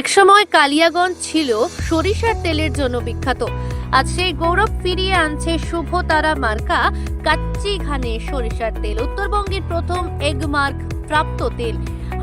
একসময় কালিয়াগঞ্জ ছিল সরিষার তেলের জন্য বিখ্যাত। আজ সেই গৌরব ফিরিয়ে আনছে শুভ তারা মার্কা কাচ্চি ঘানে সরিষার তেল। উত্তরবঙ্গের প্রথম এগমার্ক প্রাপ্ত তেল।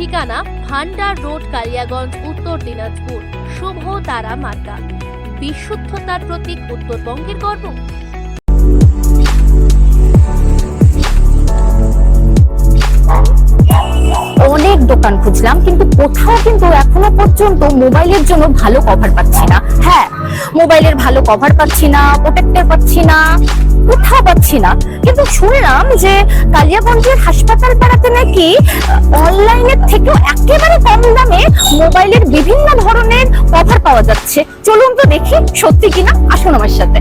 ঠিকানা ভান্ডার রোড কালিয়াগঞ্জ উত্তর দিনাজপুর। শুভ তারা মার্কা বিশুদ্ধতার প্রতীক উত্তরবঙ্গের গর্ব। দোকান খুঁজলাম, কিন্তু কোথাও কিন্তু এখনও পর্যন্ত মোবাইলের জন্য ভালো কভার পাচ্ছি না। হ্যাঁ মোবাইলের ভালো কভার পাচ্ছি না প্রোটেক্টর পাচ্ছি না, কোথাও পাচ্ছি না। কিন্তু শুনলাম যে কালিয়াগঞ্জের হাসপাতাল পাড়াতে নাকি অনলাইনের থেকেও একেবারে কম দামে মোবাইলের বিভিন্ন ধরনের কভার পাওয়া যাচ্ছে। চলুন তো দেখি সত্যি কিনা, আসুন আমার সাথে।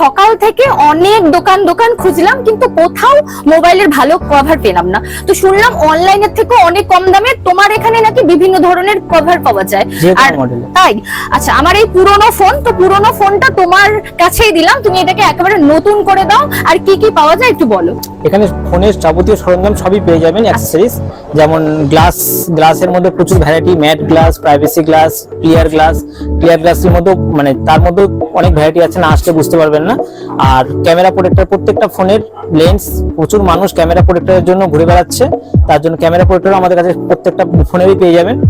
সকাল থেকে অনেক দোকান দোকান খুঁজলাম কিন্তু কোথাও মোবাইলের ভালো কভার পেলাম না। তো শুনলাম অনলাইনের থেকে অনেক কম দামে তোমার এখানে নাকি বিভিন্ন ধরনের কভার পাওয়া যায়। আর তাই আচ্ছা আমার এই পুরনো ফোন তো পুরনো ফোনটা তোমার কাছেই দিলাম তুমি এটাকে একেবারে নতুন করে দাও আর কি কি পাওয়া যায় একটু বলো। এখানে ফোনের যাবতীয় সরঞ্জাম সবই পেয়ে যাবেন অ্যাক্সেসরিজ যেমন গ্লাস গ্লাসের মধ্যে প্রচুর variety matte glass privacy glass clear glass clear গ্লাসের মধ্যে মানে তার মধ্যে অনেক ভ্যারাইটি আছে না আসলে বুঝতে পারবেন না। আর ক্যামেরা প্রোটেক্টর প্রত্যেকটা ফোনের লেন্স প্রচুর মানুষ ক্যামেরা প্রোটেক্টরের জন্য ঘুরে বেড়াচ্ছে। তার জন্য ক্যামেরা প্রোটেক্টর আমাদের কাছে প্রত্যেকটা ফোনেরই পেয়ে যাবেন।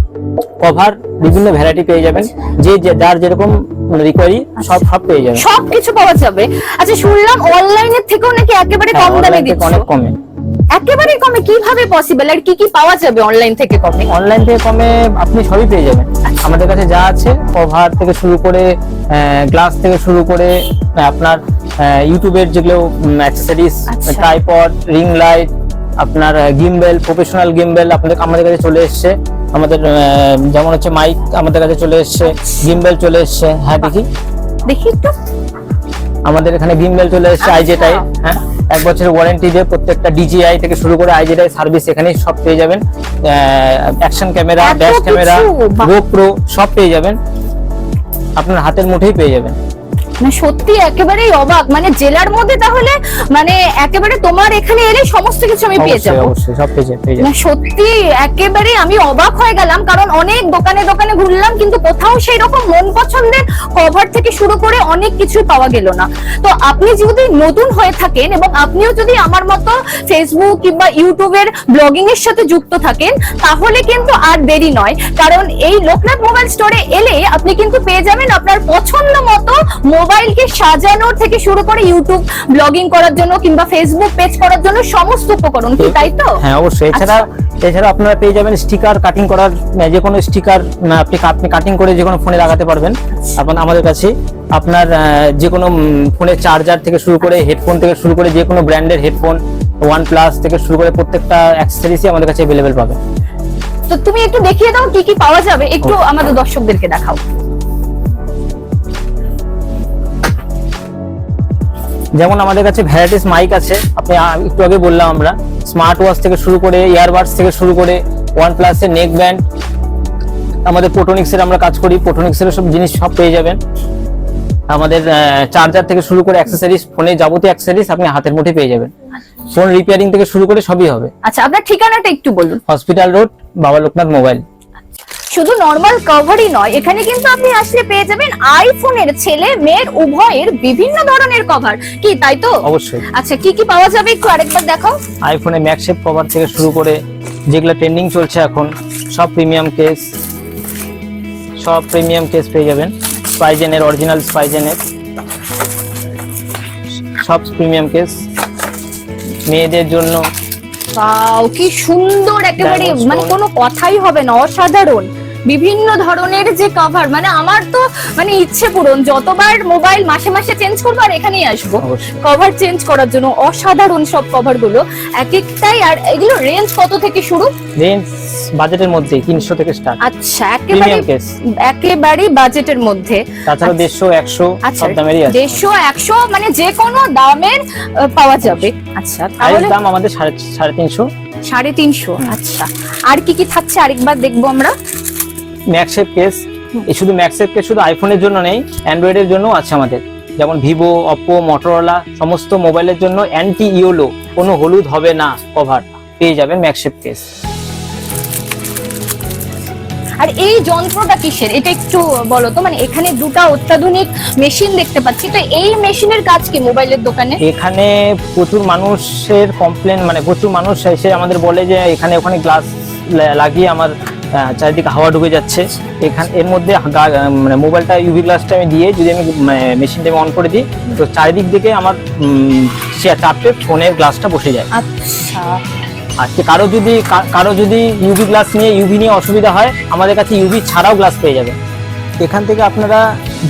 কভার বিভিন্ন ভ্যারাইটি পেয়ে যাবেন। যে যে- যার যেরকম রিকোয়ারি সব সব পেয়ে যাবেন। সব কিছু পাওয়া যাবে। আচ্ছা শুনলাম অনলাইনের থেকেও নাকি একেবারে কম দামে দিচ্ছে। অনেক কমে। একেবারে কমে কীভাবে পসিবল আর কি কি পাওয়া যাবে অনলাইন থেকে কমে? অনলাইন থেকে কমে আপনি সবই পেয়ে যাবেন। আমাদের কাছে যা আছে কভার থেকে শুরু করে গ্লাস থেকে শুরু করে আপনার ইউটিউবের যেগুলো অ্যাক্সেসরিজ আচ্ছা। ট্রাইপড রিং লাইট আপনার গিম্বেল প্রফেশনাল গিম্বেল আপনাদের আমাদের কাছে চলে এসছে। আমাদের যেমন হচ্ছে মাইক আমাদের কাছে চলে এসছে গিম্বেল চলে এসছে। হ্যাঁ দেখি। দেখি একটু। আমাদের এখানে গিম্বেল চলে এসেছে আচ্ছা। আইজেটাই হ্যাঁ। এক বছরের ওয়ারেন্টি দিয়ে প্রত্যেকটা ডিজিআই থেকে শুরু করে আইজিআই সার্ভিস এখানেই সব পেয়ে যাবেন। Action camera dash camera. GoPro সব পেয়ে যাবেন। আপনার হাতের মুঠেই পেয়ে যাবেন। সত্যি একেবারেই অবাক। মানে জেলার মধ্যে তাহলে মানে একেবারে তোমার এখানে এলে সমস্ত কিছু আমি পেয়ে যাব। অবশ্যই সব পেয়ে যাবে পেয়ে যাবে। না সত্যি একেবারে আমি অবাক হয়ে গেলাম কারণ অনেক দোকানে দোকানে ঘুরলাম কিন্তু কোথাও সেই রকম মন পছন্দের কভার থেকে শুরু করে অনেক কিছু পাওয়া গেল না। তো আপনি যদি নতুন হয়ে থাকেন এবং আপনিও যদি আমার মতো ফেসবুক কিংবা ইউটিউবের ব্লগিং এর সাথে যুক্ত থাকেন তাহলে কিন্তু আর দেরি নয় কারণ এই লোকনাথ মোবাইল স্টোরে এলে আপনি কিন্তু পেয়ে যাবেন আপনার পছন্দ মতো মোবাইলকে সাজানোর থেকে শুরু করে ইউটিউব ব্লগিং করার জন্য কিংবা ফেসবুক পেজ করার জন্য সমস্ত উপকরণ কি তাই তো? হ্যাঁ অবশ্যই। এছাড়া আচ্ছা। এছাড়া আপনারা পেয়ে যাবেন স্টিকার কাটিং করার আহ, যে কোনো স্টিকার আপনি আপনি কাটিং করে যে কোনো ফোনে লাগাতে পারবেন। এখন আমাদের কাছে আপনার যে কোনো ফোনের চার্জার থেকে শুরু করে হেডফোন থেকে শুরু করে যে কোনো ব্র্যান্ডের হেডফোন ওয়ান প্লাস থেকে শুরু করে প্রত্যেকটা অ্যাক্সেসরিজই আমাদের কাছে অ্যাভেলেবেল পাবে তো তুমি একটু দেখিয়ে দাও কি কি পাওয়া যাবে একটু আমাদের দর্শকদেরকে দেখাও। যেমন আমাদের কাছে ভ্যারাইটিস মাইক আছে আপনি একটু আগে বললাম আমরা স্মার্ট ওয়াচ থেকে শুরু করে ইয়ারবাডস থেকে শুরু করে ওয়ান প্লাসের নেক ব্যান্ড আমাদের পোটোনিক্স এর আমরা কাজ করি পোটোনিক্স এর সব জিনিস সব পেয়ে যাবেন। আমাদের চার্জার থেকে শুরু করে অ্যাক্সেসরিজ ফোনে যাবতীয় অ্যাক্সেসরিজ আপনি হাতের মুঠে পেয়ে যাবেন। ফোন রিপেয়ারিং থেকে শুরু করে সবই হবে। আচ্ছা আপনার ঠিকানাটা একটু বলুন। Hospital road Baba Loknath mobile শুধু নর্মাল কভারই নয় এখানে কিন্তু আপনি আসলে পেয়ে যাবেন আইফোনের ছেলে মেয়ের উভয়ের বিভিন্ন ধরনের কভার কি তাই তো? অবশ্যই। আচ্ছা কি কি পাওয়া যাবে একটু আরেকবার দেখাও? আইফোনে ম্যাকশেপ কভার থেকে শুরু করে যেগুলো ট্রেন্ডিং চলছে এখন সব প্রিমিয়াম কেস সব প্রিমিয়াম কেস পেয়ে যাবেন। স্পাইজেনের অরিজিনাল স্পাইজেনের সব প্রিমিয়াম কেস মেয়েদের জন্য কি সুন্দর একেবারে মানে কোনো কথাই হবে না অসাধারণ। বিভিন্ন ধরনের যে কভার মানে আমার তো মানে ইচ্ছে পূরণ যতবার মোবাইল মাসে মাসে চেঞ্জ করব আর এখানেই আসব। কভার চেঞ্জ করার জন্য অসাধারণ সব কভারগুলো এক একটাই আর এগুলো রেঞ্জ কত থেকে শুরু? রেঞ্জ বাজেটের মধ্যেই তিনশো থেকে স্টার্ট আচ্ছা একেবারে একেবারেই বাজেটের মধ্যে। তাছাড়া দেড়শো একশো আচ্ছা সব দামেরই আছে। দেড়শো একশো মানে যে কোনো দামের পাওয়া যাবে। আচ্ছা তাহলে দাম আমাদের সাড়ে সাড়ে তিনশো। সাড়ে তিনশো আচ্ছা। আর কি কি থাকছে আরেকবার দেখব আমরা। ম্যাকসেপ কেস এই শুধু ম্যাকসেপ কেস শুধু আইফোনের জন্য নেই অ্যান্ড্রয়েডের জন্য আছে আমাদের। যেমন ভিভো অপো মটোরোলা সমস্ত মোবাইলের জন্য অ্যান্টি ইওলো কোনো হলুদ হবে না কভার পেয়ে যাবেন ম্যাকসেপ কেস আর এই যন্ত্রটা কিসের? এটা একটু বলো তো মানে এখানে দুটো অত্যাধুনিক মেশিন দেখতে পাচ্ছি। তো এই মেশিনের কাজ কি মোবাইলের দোকানে? এখানে প্রচুর মানুষের কমপ্লেন মানে প্রচুর মানুষ এসে আমাদের বলে যে এখানে ওখানে গ্লাস লাগিয়ে আমার চারিদিকে হাওয়া ঢুকে যাচ্ছে। এখান এর মধ্যে মানে মোবাইলটা ইউভি গ্লাসটা আমি দিয়ে যদি আমি মেশিনটা আমি অন করে দিই তো চারিদিক থেকে আমার চারটে ফোনের গ্লাসটা বসে যায়। আচ্ছা। আজকে কারও যদি কারও যদি ইউভি গ্লাস নিয়ে ইউভি নিয়ে অসুবিধা হয় আমাদের কাছে ইউভি ছাড়াও গ্লাস পেয়ে যাবে। এখান থেকে আপনারা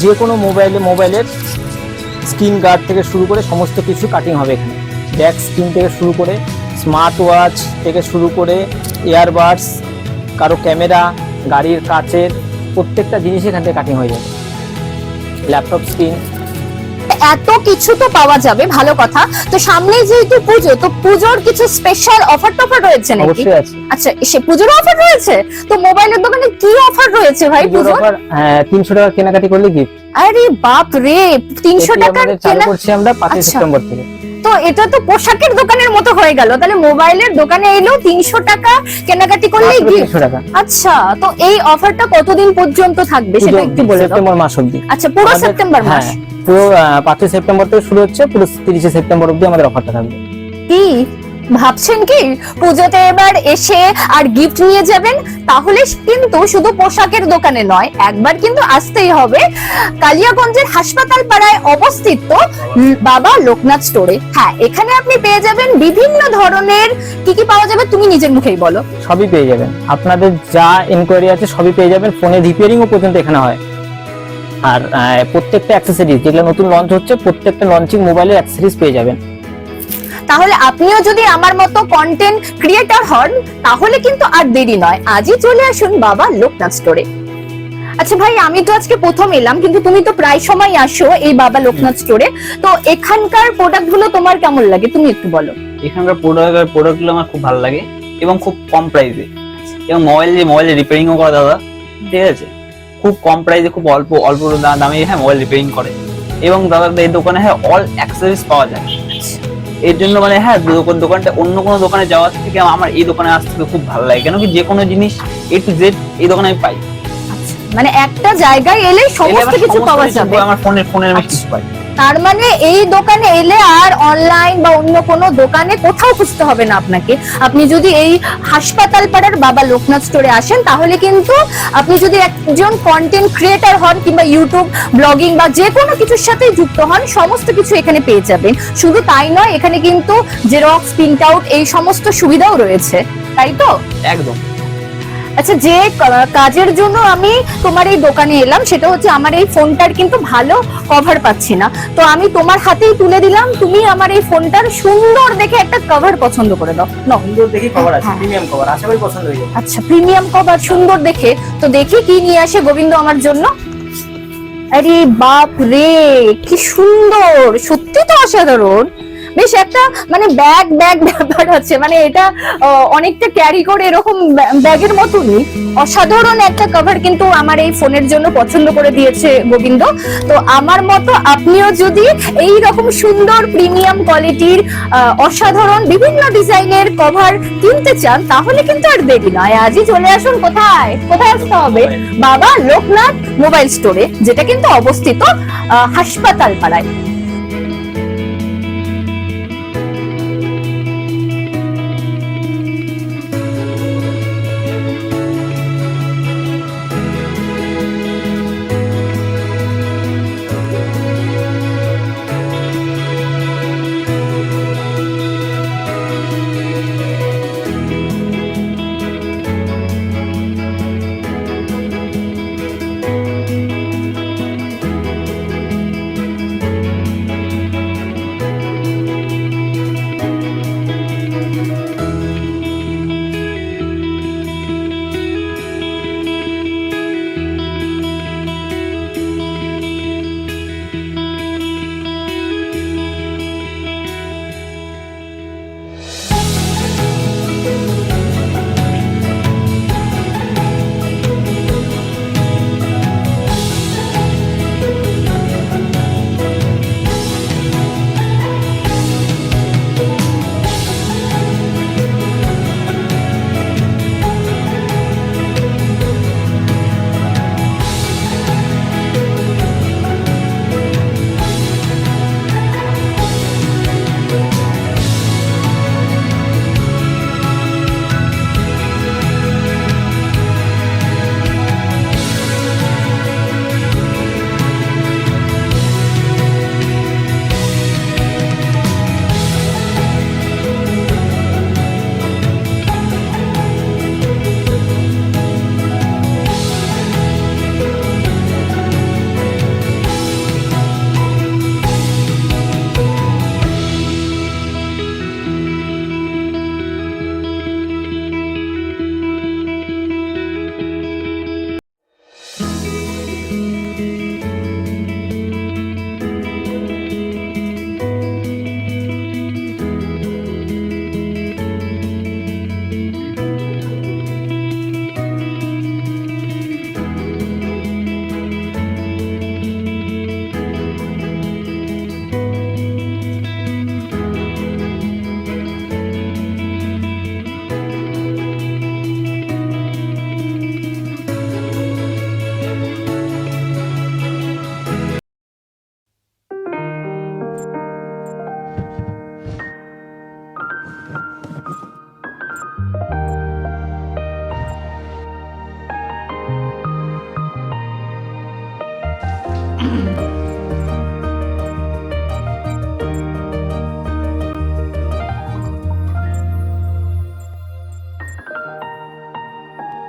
যে কোনো মোবাইলে মোবাইলের স্ক্রিন গার্ড থেকে শুরু করে সমস্ত কিছু কাটিং হবে এখানে। ব্যাক স্ক্রিন থেকে শুরু করে স্মার্ট ওয়াচ থেকে শুরু করে ইয়ারবাডস কারও ক্যামেরা গাড়ির কাচের প্রত্যেকটা জিনিস এখান থেকে কাটিং হয়ে যাবে ল্যাপটপ স্ক্রিন এত কিছু তো পাওয়া যাবে ভালো কথা। তো সামনে যেহেতু পুজো তো পুজোর কিছু স্পেশাল অফার টফার রয়েছে নাকি? অবশ্যই আছে। আচ্ছা সে পুজোর অফার রয়েছে? তো মোবাইলের দোকানে কি অফার রয়েছে ভাই পুজোর অফার তিনশো টাকা কেনাকাটি করলে গিফট আরে বাপ রে তিনশো টাকার চালু কেনা করছি আমরা পাঁচই আচ্ছা। সেপ্টেম্বর থেকে। তো এটা তো পোশাকের দোকানের মতো হয়ে গেল। তাহলে মোবাইলের দোকানে এলো তিনশো টাকা কেনাকাটি করলেই গিফট আচ্ছা তো এই অফারটা কতদিন পর্যন্ত থাকবে সেটা একটু বলে সেপ্টেম্বর মাস অব্দি আচ্ছা পুরো সেপ্টেম্বর মাস হ্যাঁ, পুরো আহ, পাঁচই সেপ্টেম্বর থেকে শুরু হচ্ছে পুরো তিরিশে সেপ্টেম্বর অব্দি আমাদের অফারটা থাকবে। কি ভাবছেন কি? পুজোতে এবার এসে আর গিফট নিয়ে যাবেন? তাহলে কিন্তু শুধু পোশাকের দোকানে নয়, একবার কিন্তু আসতেই হবে। কালিয়াগঞ্জের হাসপাতাল পাড়ায় অবস্থিত বাবা লোকনাথ স্টোরে। হ্যাঁ এখানে আপনি পেয়ে যাবেন বিভিন্ন ধরনের কি কি পাওয়া যাবে তুমি নিজের মুখেই বলো। সবই পেয়ে যাবেন। আপনাদের যা এনকোয়ারি আছে সবই পেয়ে যাবেন। ফোনে রিপেয়ারিংও পর্যন্ত এখানে হয়। আর প্রত্যেকটা অ্যাক্সেসরিজ যেগুলো নতুন লঞ্চ হচ্ছে, প্রত্যেকটা লঞ্চিং মোবাইলের অ্যাক্সেসরিজ পেয়ে যাবেন। তাহলে আপনিও যদি আমার মতো কন্টেন্ট ক্রিয়েটর হন, তাহলে কিন্তু আর দেরি নয়। আজই চলে আসুন বাবা লোকনাথ স্টোরে আচ্ছা ভাই, আমি তো আজকে প্রথম এলাম, কিন্তু তুমি তো প্রায় সময় আসো এই বাবা লোকনাথ স্টোরে তো এখানকার প্রোডাক্টগুলো তোমার কেমন লাগে? তুমি একটু বলো। এখানকার প্রোডাক্ট প্রোডাক্টগুলো আমার খুব ভালো লাগে, এবং খুব কম প্রাইসে এবং মোবাইল যে মোবাইল রিপেয়ারিংও করে দাদা, ঠিক আছে? খুব কম প্রাইসে খুব অল্প অল্প দামে হ্যাঁ মোবাইল রিপেয়ারিং করে। এবং দাদার এই দোকানে হ্যাঁ অল অ্যাক্সেসরিজ পাওয়া যায়। এর জন্য মানে হ্যাঁ দোকান- দোকানটা অন্য কোনো দোকানে যাওয়ার থেকে আমার এই দোকানে আসতে খুব ভালো লাগে। কেন কি যে কোনো জিনিস এ টু জেড এই দোকানে আমি পাই। আচ্ছা, মানে একটা জায়গায় এলে সমস্ত কিছু পাওয়া যাবে। আমার ফোনের ফোনের আমি আচ্ছা। কিছু পাই। তার মানে এই দোকানে এলে আর অনলাইন বা অন্য কোনো দোকানে কোথাও খুঁজতে হবে না আপনাকে। আপনি যদি এই হাসপাতাল পাড়ার বাবা লোকনাথ স্টোরে আসেন, তাহলে কিন্তু আপনি যদি একজন কন্টেন্ট ক্রিয়েটার হন কিংবা ইউটিউব ব্লগিং বা যে কোনো কিছুর সাথে যুক্ত হন, সমস্ত কিছু এখানে পেয়ে যাবেন। শুধু তাই নয়, এখানে কিন্তু জেরক্স প্রিন্ট আউট এই সমস্ত সুবিধাও রয়েছে। তাই তো? একদম। আচ্ছা যে কাজের জন্য আমি তোমার এই দোকানে এলাম সেটা হচ্ছে আমার এই ফোনটার কিন্তু ভালো কভার পাচ্ছি না। তো আমি তোমার হাতেই তুলে দিলাম তুমি আমার এই ফোনটার সুন্দর দেখে একটা কভার পছন্দ করে দাও। সুন্দর দেখি কভার আছে। প্রিমিয়াম কভার আশা করি পছন্দ হয়ে যাবে। আচ্ছা প্রিমিয়াম কভার সুন্দর দেখে। তো দেখি কি নিয়ে আসে গোবিন্দ আমার জন্য। আরে বাপ রে কি সুন্দর সত্যি তো অসাধারণ। বেশ একটা মানে ব্যাগ ব্যাগ ব্যাপার আছে। মানে এটা অনেকটা ক্যারি করে এরকম ব্যা- ব্যাগের মতনই। অসাধারণ একটা কভার কিন্তু আমার এই ফোনের জন্য পছন্দ করে দিয়েছে গোবিন্দ। তো আমার মতো আপনিও যদি এই রকম সুন্দর প্রিমিয়াম কোয়ালিটির অসাধারণ বিভিন্ন ডিজাইনের কভার কিনতে চান, তাহলে কিন্তু আর দেরি নয়। আজই চলে আসুন কোথায়? কোথায় আসতে হবে? বাবা লোকনাথ মোবাইল স্টোরে যেটা কিন্তু অবস্থিত হাসপাতাল পাড়ায়